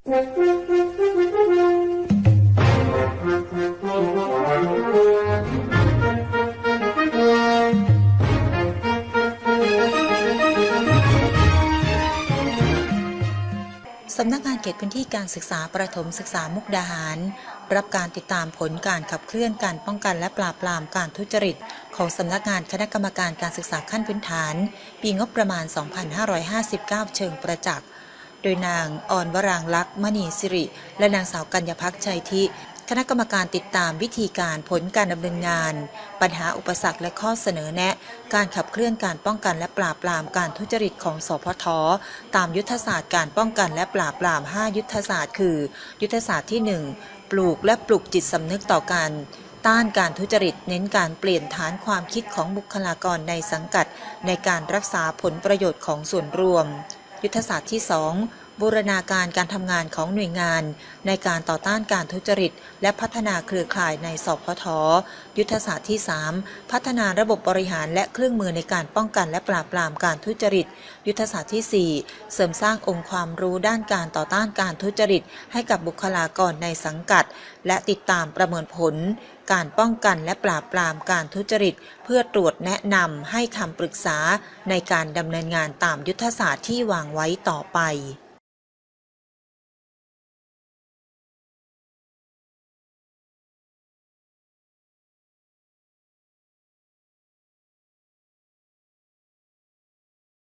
สำนักงานเขตพื้นที่การศึกษาประถมศึกษามุกดาหาร รับการติดตามผลการขับเคลื่อนการป้องกันและปราบปรามการทุจริต ของสำนักงานคณะกรรมการการศึกษาขั้นพื้นฐาน ปีงบประมาณ 2559 เชิงประจักษ์ โดยนางออนวรางลักษ์มณีสิริ และนางสาวกัญญาพักชัยทิคณะกรรมการติดตามวิธีการผลการดำเนินงาน ปัญหาอุปสรรคและข้อเสนอแนะ การขับเคลื่อนการป้องกันและปราบปรามการทุจริตของสพท ตามยุทธศาสตร์การป้องกันและปราบปราม 5 ยุทธศาสตร์ คือ ยุทธศาสตร์ที่ 1 ปลูกและปลุกจิตสำนึกต่อการต้านการทุจริตเน้นการเปลี่ยนฐานความคิดของบุคลากรในสังกัด ในการรักษาผลประโยชน์ของส่วนรวม ยุทธศาสตร์ที่ 2 บูรณาการการทำงานของหน่วยงาน ในการต่อต้านการทุจริต และพัฒนาเครือข่ายในสพท ยุทธศาสตร์ที่ 3 พัฒนาระบบบริหารและเครื่องมือในการป้องกันและปราบปรามการทุจริต ยุทธศาสตร์ที่ 4 เสริมสร้างองค์ความรู้ด้านการต่อต้านการทุจริต ให้กับบุคลากรในสังกัด และติดตามประเมินผล การป้องกันและปราบปรามการทุจริต เพื่อตรวจแนะนำให้คำปรึกษาในการดำเนินงานตามยุทธศาสตร์ที่วางไว้ต่อไป